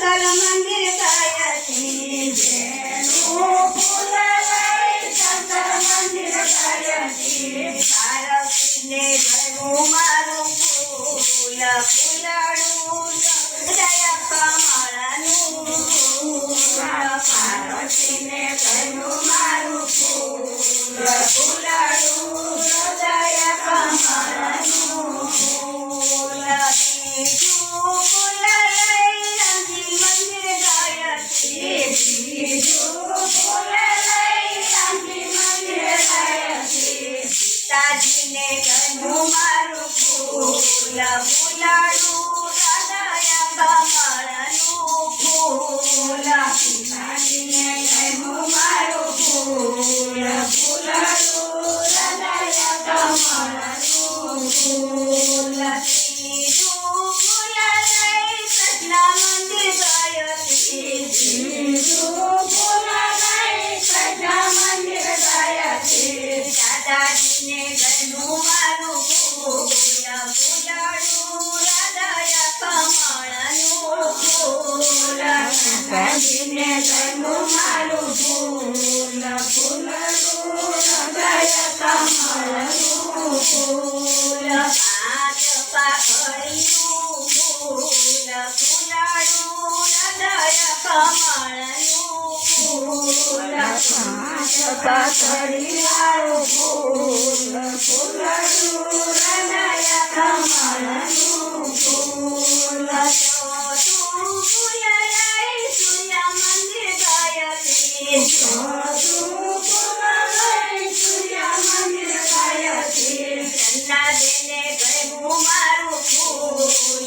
कलमंदिर का રાધાજીને કનું મારું ફૂલ ફૂલાડું રાધાયા કમળનું ફૂલ રાધાજીને કનું મારું ફૂલ ફૂલાડું રાધાયા કમળનું ફૂલ સજના મંદિર ગયો સજીને તનું મારું ફૂલ ફૂલનું હૃદય કમળનું ફૂલ પાંચ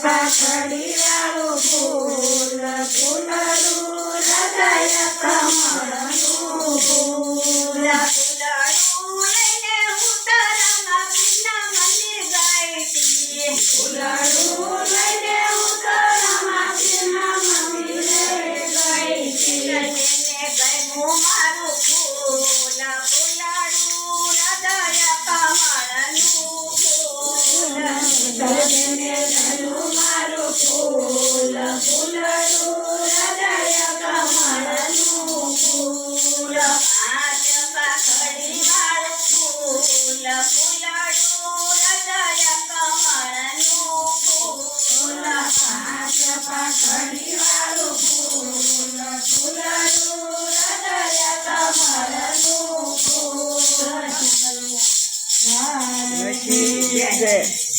pressure Yeah.